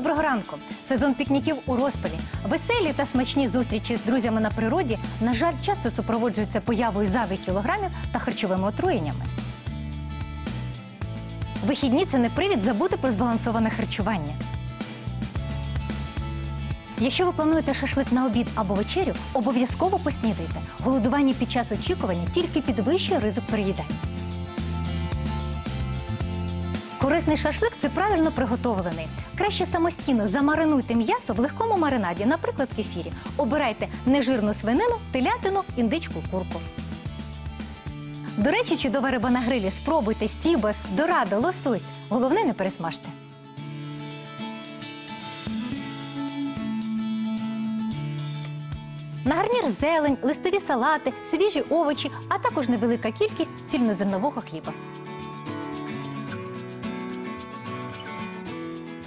Доброго ранку! Сезон пікніків у розпалі. Веселі та смачні зустрічі з друзями на природі, на жаль, часто супроводжуються появою зайвих кілограмів та харчовими отруєннями. Вихідні це не привід забути про збалансоване харчування. Якщо ви плануєте шашлик на обід або вечерю, обов'язково поснідайте. Голодування під час очікування тільки підвищує ризик переїдання. Корисний шашлик це правильно приготовлений. Краще самостійно замаринуйте м'ясо в легкому маринаді, наприклад, кефірі. Обирайте нежирну свинину, телятину, індичку, курку. До речі, чудова риба на грилі. Спробуйте сібас, дорадо, лосось. Головне не пересмажте. На гарнір зелень, листові салати, свіжі овочі, а також невелика кількість цільнозернового хліба.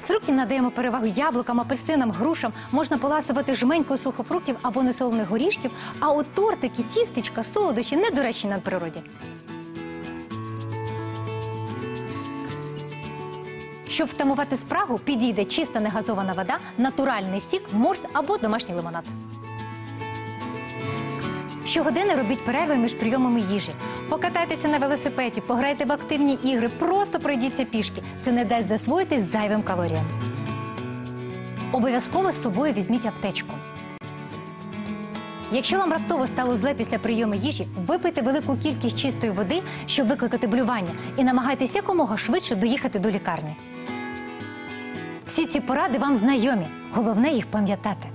З фруктів надаємо перевагу яблукам, апельсинам, грушам. Можна поласувати жменькою сухофруктів або несолених горішків, а от тортики, тістечка, солодощі недоречні на природі. Щоб втамувати спрагу, підійде чиста негазована вода, натуральний сік, морс або домашній лимонад. Щогодини робіть перерви між прийомами їжі. Покатайтеся на велосипеді, пограйте в активні ігри, просто пройдіться пішки. Це не дасть засвоїтись зайвим калоріям. Обов'язково з собою візьміть аптечку. Якщо вам раптово стало зле після прийому їжі, випийте велику кількість чистої води, щоб викликати блювання, і намагайтеся якомога швидше доїхати до лікарні. Всі ці поради вам знайомі. Головне їх пам'ятати.